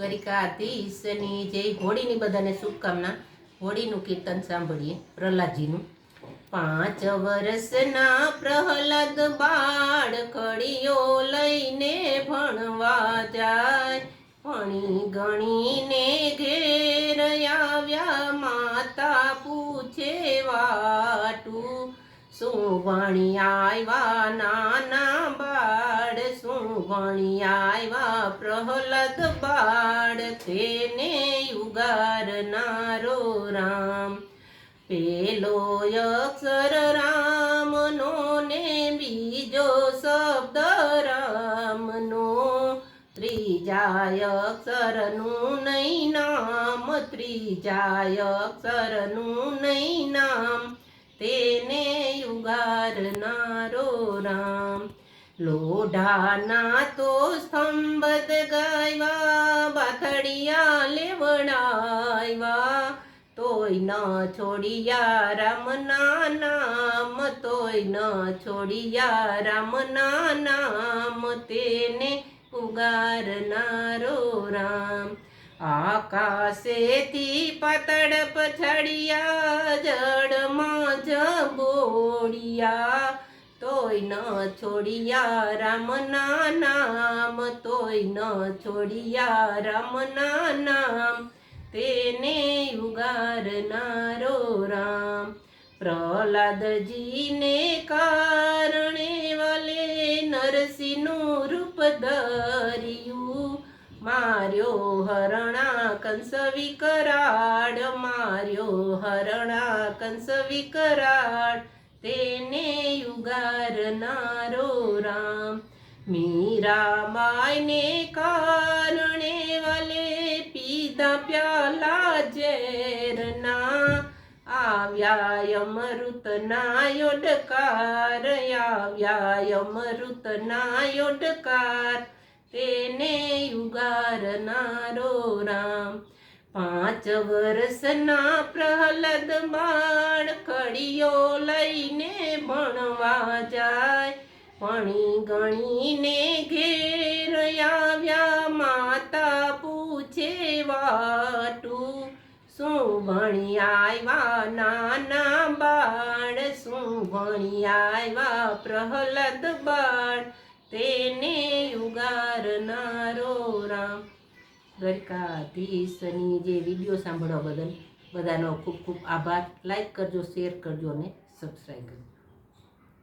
દ્વારિકાધીશની જે હોળીની બધાને શુભકામના, હોળીનું કીર્તન સાંભળીએ, પ્રહલાદજીનું. પાંચ વર્ષના પ્રહલાદ બાળ કડીઓ લઈને ભણવા જાય, ભણી ગણીને ઘેર આવ્યા, માતા પૂછે વાટું ભણી આવ્યા નાના બાળ ભણી આવ્યા પ્રહલાદ બાળ તેને યુગારનારો રામ. પેલો અક્ષર રામનો ને બીજો શબ્દ રામનો. ત્રીજા અક્ષરનું નહીં નામ ત્રીજા અક્ષરનું નહીં નામ. તેને યુગારનારો રામ. લોઢાના તો સ્તંભત ગાયવા બાથડિયા લેવડાવ્યા તોય ન છોડિયા રામના નામ તોય ન છોડિયા રામના નામ તેને ઉગારનારો રામ આકાશેથી પાતળ પછાડિયા જળમાં જબોડિયા તોય ન છોડિયા રામના નામ, તોય ન છોડિયા રામના નામ. તેને ઉગારનારો રામ, પ્રહલાદજીને કારણે વાલે નરસિંહનું રૂપ ધર્યું. માર્યો હરણા કંસ વિકરાળ, માર્યો હરણા કંસ વિકરાળ તેને યુગારનારો રામ. મીરાબાઈને કારણે વાલે પીધા પ્યાલા ઝેરના. આવ્યા અમૃતના યોડકાર આવ્યા અમૃતના યોડકાર તેને યુગારનારો રામ. પાંચ વર્ષના પ્રહલાદ બાળ કડીઓ લઈને ભણવા જાય. ભણી ગણીને ઘેર આવ્યા, માતા પૂછે વાટું, શું ભણી આવ્યા નાના બાળ? શું ભણી આવ્યા પ્રહલાદ બાળ? તેને ઉગારનારો રામ. દ્વારકાધીશની જે વીડિયો સાંભળવા બદલ બધાનો ખૂબ ખૂબ આભાર. લાઈક કરજો શેર કરજો અને સબસ્ક્રાઈબ કરજો.